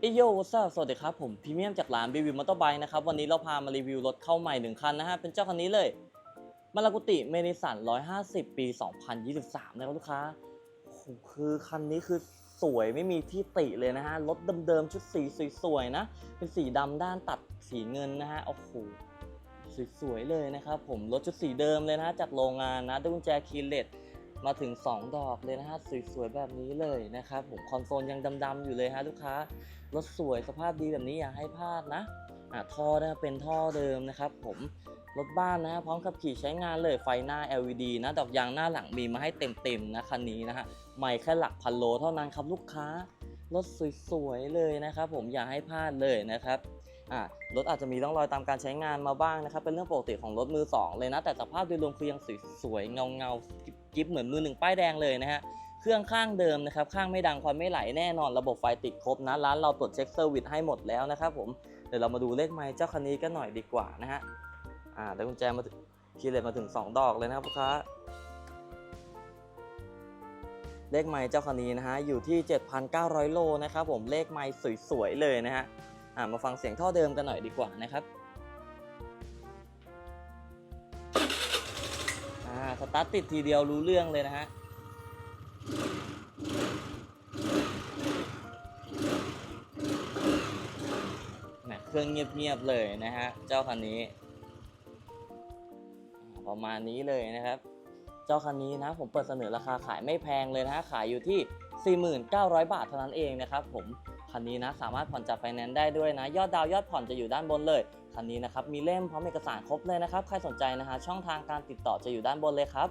เอโยวัสสวัสดีครับ ผมพรีเมียมจากร้านบีวิวมอเตอร์ไบค์นะครับ วันนี้เราพามารีวิวรถเข้าใหม่หนึ่งคันนะฮะ เป็นเจ้าคันนี้เลยมาลากุติเมนิสัน 150 ปี 2023 นะครับลูกค้าโอ้คือคันนี้คือสวยไม่มีที่ติเลยนะฮะ รถเดิมๆ ชุดสีสวยๆนะ เป็นสีดำด้านตัดสีเงินนะฮะ โอ้โห สวยๆเลยนะครับผม รถชุดสีเดิมเลยนะะจากโรงงานนะด้วยกุญแจคีเลส มาถึง 2 ดอกเลยนะฮะสวยๆแบบนี้เลยนะครับผมคอนโซลยังดำๆอยู่เลยฮะลูกค้ารถสวยสภาพดีแบบนี้อย่าให้พลาดนะอะท่อนะเป็นท่อเดิมนะครับผมรถบ้านนะฮะพร้อมขับขี่ใช้งานเลยไฟหน้า LED นะดอกยางหน้าหลังมีมาให้เต็มๆนะคันนี้นะฮะไม่แค่หลักพันโลเท่านั้นครับลูกค้า รถสวยๆเลยนะครับผมอย่าให้พลาดเลยนะครับอะรถอาจจะมีร่องรอยตามการใช้งานมาบ้างนะครับ เป็นเรื่องปกติของรถมือสองเลยนะ แต่สภาพโดยรวมคือยังสวยๆเงาๆกิฟเหมือนมือหนึ่งป้ายแดงเลยนะฮะเครื่องข้างเดิมนะครับข้างไม่ดังควันไม่ไหลแน่นอนระบบไฟติดครบนะร้านเราตรวจเช็คเซอร์วิสให้หมดแล้วนะครับผมเดี๋ยวเรามาดูเลขไมล์เจ้าคันนี้กันหน่อยดีกว่านะฮะอ่าได้กุญแจมาคีย์เลสมาถึง 2 ดอกเลยนะครับลูกค้า เลขไมล์เจ้าคันนี้นะฮะอยู่ที่ 7,900 โลนะครับผมเลขไมล์สวยๆเลยนะฮะอ่ามาฟังเสียงท่อเดิมกันหน่อยดีกว่านะครับอ่าสตาร์ทติดทีเดียวรู้เรื่องเลยนะฮะเครื่องเงียบๆเลยนะฮะเจ้าคันนี้ ประมาณนี้เลยนะครับ เจ้าคันนี้นะผมเปิดเสนอราคาขายไม่แพงเลยนะขายอยู่ที่ 49,000 บาทเท่านั้นเองนะครับผมคันนี้นะสามารถผ่อนจัดไฟแนนซ์ได้ด้วยนะ ยอดดาวยอดผ่อนจะอยู่ด้านบนเลยคันนี้นะครับมีเล่มพร้อมเอกสารครบเลยนะครับใครสนใจนะฮะช่องทางการติดต่อจะอยู่ด้านบนเลยครับ